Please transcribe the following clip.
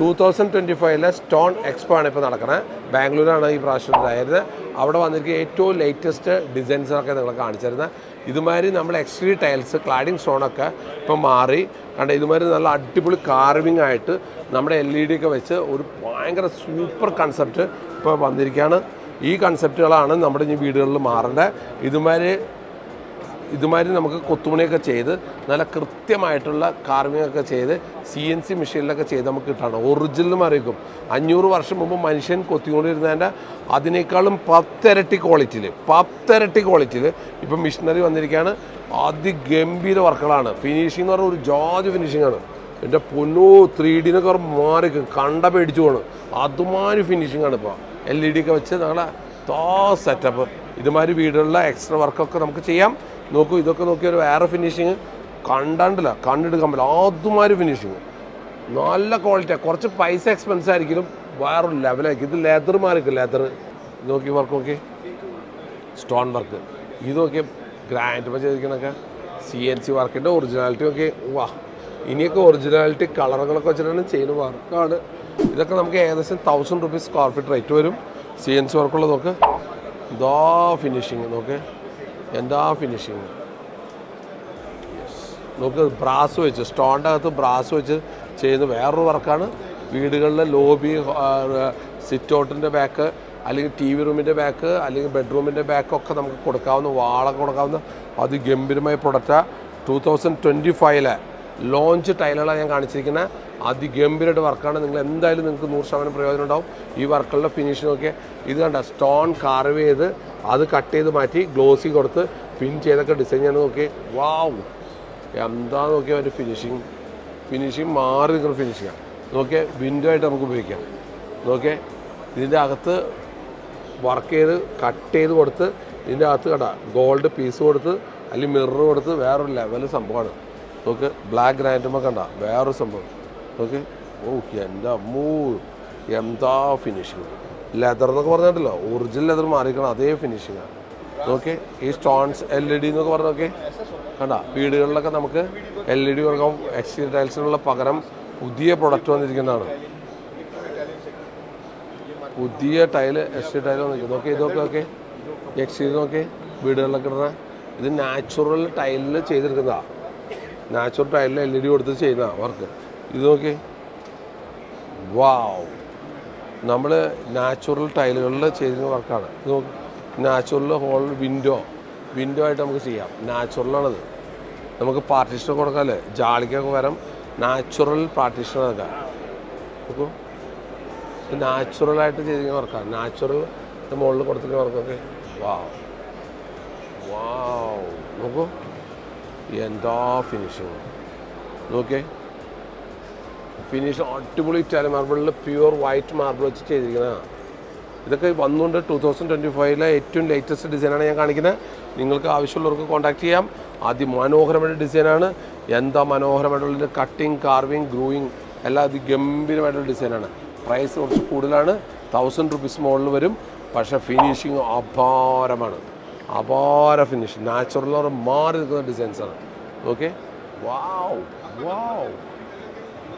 Two thousand twenty ഫൈവിലെ stone expo ആണ് ഇപ്പോൾ നടക്കുന്നത് ബാംഗ്ലൂരാണ് ഈ പ്രാവശ്യം ഉണ്ടായത്. അവിടെ വന്നിരിക്കുന്ന ഏറ്റവും ലേറ്റസ്റ്റ് ഡിസൈൻസൊക്കെ നിങ്ങൾ കാണിച്ചിരുന്നത് ഇതുമാതിരി നമ്മൾ എക്സ്ട്രീ ടൈൽസ് ക്ലാഡിങ് സ്റ്റോണൊക്കെ ഇപ്പം മാറി. കണ്ട ഇതുമാതിരി നല്ല അടിപൊളി കാർവിംഗ് ആയിട്ട് നമ്മുടെ എൽ ഇ ഡി ഒക്കെ വെച്ച് ഒരു ഭയങ്കര സൂപ്പർ കൺസെപ്റ്റ് ഇപ്പോൾ വന്നിരിക്കുകയാണ്. ഈ കൺസെപ്റ്റുകളാണ് നമ്മുടെ ഈ വീടുകളിൽ മാറേണ്ടത്. ഇതുമാതിരി ഇതുമാതിരി നമുക്ക് കൊത്തുപണിയൊക്കെ ചെയ്ത് നല്ല കൃത്യമായിട്ടുള്ള കാർവിംഗ് ഒക്കെ ചെയ്ത് സി എൻ സി മെഷീനിലൊക്കെ ചെയ്ത് നമുക്ക് കിട്ടണം. ഒറിജിനൽ അറിയിക്കും അഞ്ഞൂറ് വർഷം മുമ്പ് മനുഷ്യൻ കൊത്തിക്കൊണ്ടിരുന്നതിന്റെ അതിനേക്കാളും പത്തിരട്ടി ക്വാളിറ്റിയിൽ പത്തിരട്ടി ക്വാളിറ്റിയിൽ ഇപ്പം മിഷനറി വന്നിരിക്കുകയാണ്. അതിഗംഭീര വർക്കുകളാണ്. ഫിനിഷിംഗ് എന്ന് പറഞ്ഞാൽ ഒരു ജോജ് ഫിനിഷിംഗ് ആണ്. എന്റെ പൊന്നോ ത്രീ ഡിനൊക്കെ മാറി കണ്ട പേടിച്ചു പോകണം അതുമാതിരി ഫിനിഷിംഗ് ആണ് ഇപ്പോൾ എൽ ഇ ഡി ഒക്കെ വെച്ച് തോ സെറ്റപ്പ് ഇതുമാതിരി വീടുകളിലെ എക്സ്ട്രാ വർക്കൊക്കെ നമുക്ക് ചെയ്യാം. നോക്കൂ ഇതൊക്കെ നോക്കിയ ഒരു വേറെ ഫിനിഷിങ് കണ്ടാണ്ടില്ല കണ്ടെടുക്കാൻ പറ്റില്ല അതുമാതിരി ഫിനിഷിങ് നല്ല ക്വാളിറ്റിയാണ് കുറച്ച് പൈസ എക്സ്പെൻസ് ആയിരിക്കും വേറൊരു ലെവലായിരിക്കും ഇത് ലെതർ മാറിക്കും ലെതർ നോക്കി വർക്ക് നോക്കി. സ്റ്റോൺ വർക്ക് ഇത് ഗ്രാൻഡ് ചെയ്തിരിക്കണൊക്കെ. സി എൻ സി വർക്കിന്റെ ഒറിജിനാലിറ്റി ഒക്കെ വാ. ഇനിയൊക്കെ ഒറിജിനാലിറ്റി കളറുകളൊക്കെ വെച്ചിട്ടാണ് ചെയ്യുന്ന വർക്കാണ് ഇതൊക്കെ നമുക്ക് ഏകദേശം thousand rupees square feet rate വരും. സി എൻ സി വർക്കുള്ള നോക്ക് ഇതാ ഫിനിഷിങ് നോക്ക്. എന്താ ഫിനിഷിങ് നമുക്ക് ബ്രാസ് വെച്ച് സ്റ്റോണിന്റെ അകത്ത് ബ്രാസ് വെച്ച് ചെയ്യുന്ന വേറൊരു വർക്കാണ്. വീടുകളിലെ ലോബി സിറ്റ് ഔട്ടിന്റെ ബാക്ക് അല്ലെങ്കിൽ ടി വി റൂമിന്റെ ബാക്ക് അല്ലെങ്കിൽ ബെഡ്റൂമിന്റെ ബാക്കൊക്കെ നമുക്ക് കൊടുക്കാവുന്ന വാളൊക്കെ കൊടുക്കാവുന്ന അതിഗംഭീരമായ പ്രൊഡക്റ്റാണ് ടു തൗസൻഡ് ട്വന്റി ഫൈവിലെ ലോഞ്ച് ടൈലുകളാണ് ഞാൻ കാണിച്ചിരിക്കുന്നത് അതിഗംഭീരമായിട്ട് വർക്കാണ്. നിങ്ങൾ എന്തായാലും നിങ്ങൾക്ക് നൂറ് ശതമാനം പ്രയോജനം ഉണ്ടാവും. ഈ വർക്കുകളുടെ ഫിനിഷ് ഒക്കെ ഇത് കണ്ട സ്റ്റോൺ കാർവ് ചെയ്ത് അത് കട്ട് ചെയ്ത് മാറ്റി ഗ്ലോസി കൊടുത്ത് പിൻ ചെയ്തൊക്കെ ഡിസൈൻ ചെയ്യാൻ നോക്കി. വാവ്. എന്താ നോക്കിയാൽ ഒരു ഫിനിഷിങ് ഫിനിഷിങ് മാറി നിൽക്കുന്ന ഫിനിഷിങ്ങാണ് നോക്കിയാൽ വിൻഡോ ആയിട്ട് നമുക്ക് ഉപയോഗിക്കാം. നോക്കിയേ ഇതിന്റെ അകത്ത് വർക്ക് ചെയ്ത് കട്ട് ചെയ്ത് കൊടുത്ത് ഇതിന്റെ അകത്ത് കണ്ട ഗോൾഡ് പീസ് കൊടുത്ത് അല്ലെങ്കിൽ മിറർ കൊടുത്ത് വേറൊരു ലെവൽ സംഭവമാണ്. നോക്ക് ബ്ലാക്ക് ഗ്രാൻഡുമ്പോൾ കണ്ട? വേറൊരു സംഭവം. നോക്ക് ഓ എന്റെ അമ്മൂ എന്താ ഫിനിഷിങ് ലെതർ എന്നൊക്കെ പറഞ്ഞിട്ടല്ലോ ഒറിജിനൽ ലെതർ മാറിക്കണം അതേ ഫിനിഷിങ്ങാണ് നോക്കി ഈ സ്റ്റോൺസ് എൽ ഇ ഡി എന്നൊക്കെ പറഞ്ഞ് നോക്കി കണ്ട? വീടുകളിലൊക്കെ നമുക്ക് എൽ ഇ ഡി കൊടുക്കാം. എക്സ്റ്റീരിയർ ടൈൽസിനുള്ള പകരം പുതിയ പ്രൊഡക്റ്റ് വന്നിരിക്കുന്നതാണ്. പുതിയ ടൈൽ എക്സ്റ്റീരിയർ ടൈൽ വന്നിരിക്കുന്നു. നോക്കി ഇതൊക്കെ നോക്കി. എക്സ്റ്റീരിയർ നോക്കി. വീടുകളിലൊക്കെ ഇടുന്ന ഇത് നാച്ചുറൽ ടൈലിൽ ചെയ്തെടുക്കുന്നതാണ് നാച്ചുറൽ ടൈലിൽ എൽ ഇ ഡി കൊടുത്ത് ചെയ്യുന്ന വർക്ക്. ഇത് നോക്കി വാവ്. നമ്മൾ നാച്ചുറൽ ടൈലുകളിൽ ചെയ്യുന്ന വർക്കാണ്. ഇത് നോക്കി. Natural whole window. വിൻഡോ ആയിട്ട് നമുക്ക് ചെയ്യാം. നാച്ചുറലാണത്. നമുക്ക് പാർട്ടീഷൻ കൊടുക്കാമല്ലേ ജാളിക്കൊക്കെ വരാം. നാച്ചുറൽ പാർട്ടീഷൻ ആക്കാം നോക്കൂ. നാച്ചുറലായിട്ട് ചെയ്തിരിക്കുന്ന വർക്കാണ്. നാച്ചുറൽ മുകളിൽ കൊടുത്തിരിക്കുന്ന വർക്കൊക്കെ. വാവ്. വാവ്. നോക്കൂ. എന്താ ഫിനിഷിങ് നോക്കിയേ. ഫിനിഷ് അടിപൊളി ഇറ്റാലിയൻ മാർബിളിൽ പ്യുവർ വൈറ്റ് മാർബിൾ വെച്ച് ചെയ്തിരിക്കുന്നതാണ് ഇതൊക്കെ വന്നുകൊണ്ട് ടു തൗസൻഡ് ട്വന്റി ഫൈവിലെ ഏറ്റവും ലേറ്റസ്റ്റ് ഡിസൈനാണ് ഞാൻ കാണിക്കുന്നത് നിങ്ങൾക്ക് ആവശ്യമുള്ളവർക്ക് കോൺടാക്ട് ചെയ്യാം. അതിമനോഹരമായ ഡിസൈനാണ് എന്താ മനോഹരമായിട്ടുള്ള കട്ടിങ് കാർവിങ് ഗ്രൂയിങ് എല്ലാം അതിഗംഭീരമായിട്ടുള്ള ഡിസൈനാണ് പ്രൈസ് കുറച്ച് കൂടുതലാണ്. തൗസൻഡ് റുപ്പീസ് മുകളിൽ വരും. പക്ഷേ ഫിനിഷിങ് അപാരമാണ്. അപാര ഫിനിഷ് നാച്ചുറൽ മാറി നിൽക്കുന്ന ഡിസൈൻസാണ് ഓക്കെ വാവ് വാവ്